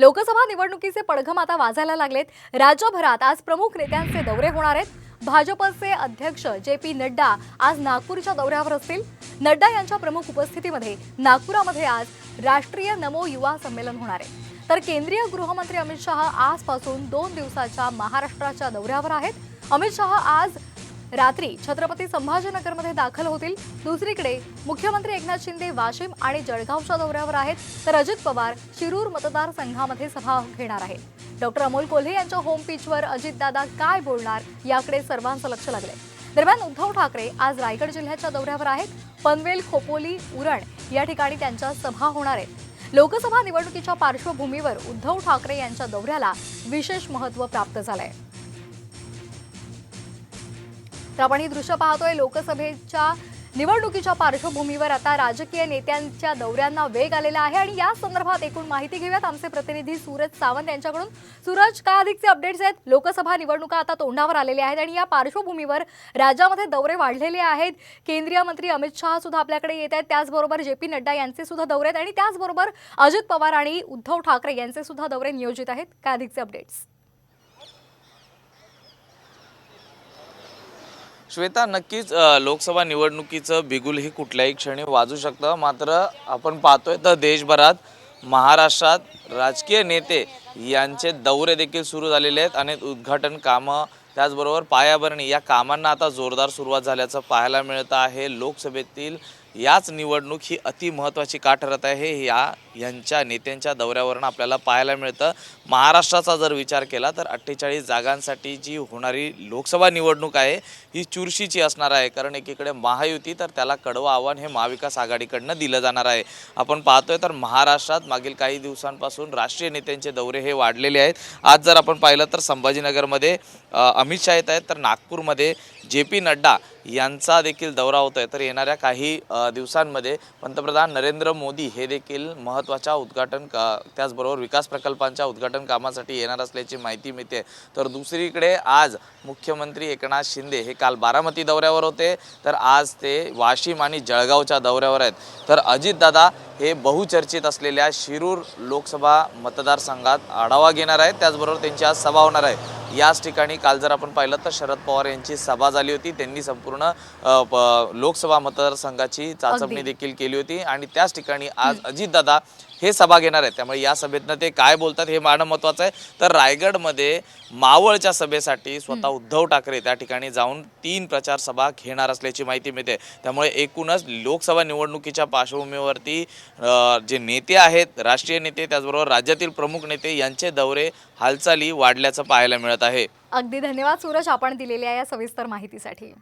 लोकसभा निवडणुकीचे पडघम आता वाजायला लागलेत. राज्यभरात आज प्रमुख नेत्यांचे दौरे होणार आहेत. भाजपचे अध्यक्ष जे पी नड्डा आज नागपूरच्या दौऱ्यावर असतील. नड्डा यांच्या प्रमुख उपस्थितीमध्ये नागपुरामध्ये आज राष्ट्रीय नमो युवा संमेलन होणार आहे. तर केंद्रीय गृहमंत्री अमित शहा आजपासून दोन दिवसाच्या महाराष्ट्राच्या दौऱ्यावर आहेत. अमित शहा आज रात्री छत्रपती संभाजीनगरमध्ये दाखल होतील. दुसरीकडे मुख्यमंत्री एकनाथ शिंदे वाशिम आणि जळगावच्या दौऱ्यावर आहेत. तर अजित पवार शिरूर मतदारसंघामध्ये सभा घेणार आहेत. डॉक्टर अमोल कोल्हे यांच्या होम पिचवर अजितदादा काय बोलणार याकडे सर्वांचं लक्ष लागले दरम्यान उद्धव ठाकरे आज रायगड जिल्ह्याच्या दौऱ्यावर आहेत. पनवेल खोपोली उरण या ठिकाणी त्यांच्या सभा होणार आहेत. लोकसभा निवडणुकीच्या पार्श्वभूमीवर उद्धव ठाकरे यांच्या दौऱ्याला विशेष महत्त्व प्राप्त झालं आहे तर आपण ही दृश्य पाहतोय. लोकसभेच्या निवडणुकीच्या पार्श्वभूमीवर आता राजकीय नेत्यांच्या दौऱ्यांना वेग आलेला आहे आणि या संदर्भात एकूण माहिती घेऊयात. आमचे प्रतिनिधी सूरज सावंत यांच्याकडून. सूरज काय अधिकचे अपडेट्स आहेत? लोकसभा निवडणुका आता तोंडावर आलेल्या आहेत आणि या पार्श्वभूमीवर राज्यामध्ये दौरे वाढलेले आहेत. केंद्रीय मंत्री अमित शहा सुद्धा आपल्याकडे येत आहेत. त्याचबरोबर जे पी नड्डा यांचे सुद्धा दौरे आहेत आणि त्याचबरोबर अजित पवार आणि उद्धव ठाकरे यांचे सुद्धा दौरे नियोजित आहेत. काय अधिकचे अपडेट्स? श्वेता नक्कीच लोकसभा निवडणुकीचं बिगुल ही कुठल्याही क्षणी वाजू शकतं. मात्र आपण पाहतोय तर देशभरात महाराष्ट्रात राजकीय नेते यांचे दौरे देखील सुरू झालेले आहेत. आणि उद्घाटन कामं त्याचबरोबर पायाभरणी या कामांना आता जोरदार सुरुवात झाल्याचं पाहायला मिळत आहे. लोकसभेतील याच निवडणूक ही अति महत्त्वाची का ठरत आहे हे या यांच्या नेत्यांच्या दौऱ्यावरून आपल्याला पाहायला मिळतं. महाराष्ट्राचा जर विचार केला तर अठ्ठेचाळीस जागांसाठी जी होणारी लोकसभा निवडणूक आहे ही चुरशीची असणार आहे. कारण एकीकडे महायुती तर त्याला कडवं आव्हान हे महाविकास आघाडीकडनं दिलं जाणार आहे. आपण पाहतोय तर महाराष्ट्रात मागील काही दिवसांपासून राष्ट्रीय नेत्यांचे दौरे हे वाढलेले आहेत. आज जर आपण पाहिलं तर संभाजीनगरमध्ये अमित शहा येत आहेत. तर नागपूरमध्ये जे पी नड्डा यांचा देखील दौरा होतोय. तर येणाऱ्या काही दिवसांमध्ये पंतप्रधान नरेंद्र मोदी हे देखील महत्त्वाच्या उद्घाटन का त्याचबरोबर विकास प्रकल्पांच्या उद्घाटन कामासाठी येणार असल्याची माहिती मिळते. तर दुसरीकडे आज मुख्यमंत्री एकनाथ शिंदे हे काल बारामती दौऱ्यावर होते. तर आज ते वाशिम आणि जळगावच्या दौऱ्यावर आहेत. तर अजितदादा हे बहुचर्चित असलेल्या शिरूर लोकसभा मतदारसंघात आढावा घेणार आहेत. त्याचबरोबर त्यांची आज सभा होणार आहे. याच ठिकाणी काल जर आपण पाहिलं तर शरद पवार यांची सभा झाली होती त्यांनी संपूर्ण लोकसभा मतदारसंघाची चाचपणी. देखील केली होती आणि त्याच ठिकाणी आज अजितदादा हे सभा घेणार आहेत. त्यामुळे या सभेतनं ते काय बोलतात हे मानणं महत्वाचं आहे. तर रायगडमध्ये मावळच्या सभेसाठी स्वतः उद्धव ठाकरे त्या ठिकाणी जाऊन तीन प्रचार सभा घेणार असल्याची माहिती मिळते. त्यामुळे एकूणच लोकसभा निवडणुकीच्या पार्श्वभूमीवरती जे नेते आहेत राष्ट्रीय नेते त्याचबरोबर राज्यातील प्रमुख नेते यांचे दौरे हालचाली वाढल्याचं पाहायला मिळत आहे. अगदी धन्यवाद सूरज आपण दिलेल्या या सविस्तर माहितीसाठी.